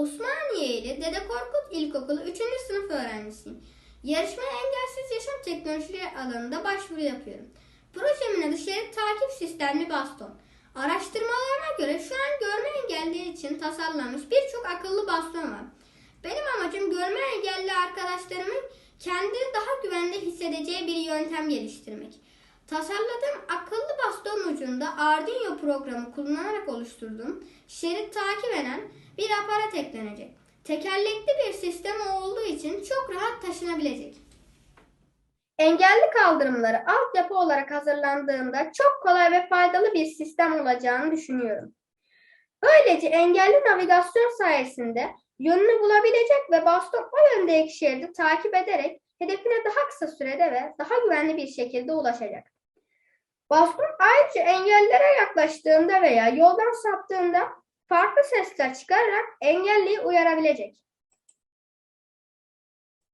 Osmaniyeli Dede Korkut İlkokulu 3. sınıf öğrencisiyim. Yarışmaya engelsiz yaşam teknolojileri alanında başvuru yapıyorum. Projemin adı şerit takip sistemli baston. Araştırmalarına göre şu an görme engelliler için tasarlanmış birçok akıllı baston var. Benim amacım görme engelli arkadaşlarımın kendini daha güvende hissedeceği bir yöntem geliştirmek. Tasarladığım akıllı baston ucunda Arduino programı kullanarak oluşturduğum şerit takip eden bir aparat eklenecek. Tekerlekli bir sistem olduğu için çok rahat taşınabilecek. Engelli kaldırımları altyapı olarak hazırlandığında çok kolay ve faydalı bir sistem olacağını düşünüyorum. Böylece engelli navigasyon sayesinde yönünü bulabilecek ve baston o yöndeki şeridi takip ederek hedefine daha kısa sürede ve daha güvenli bir şekilde ulaşacak. Baston ayrıca engellilere yaklaştığında veya yoldan saptığında farklı sesler çıkararak engelliyi uyarabilecek.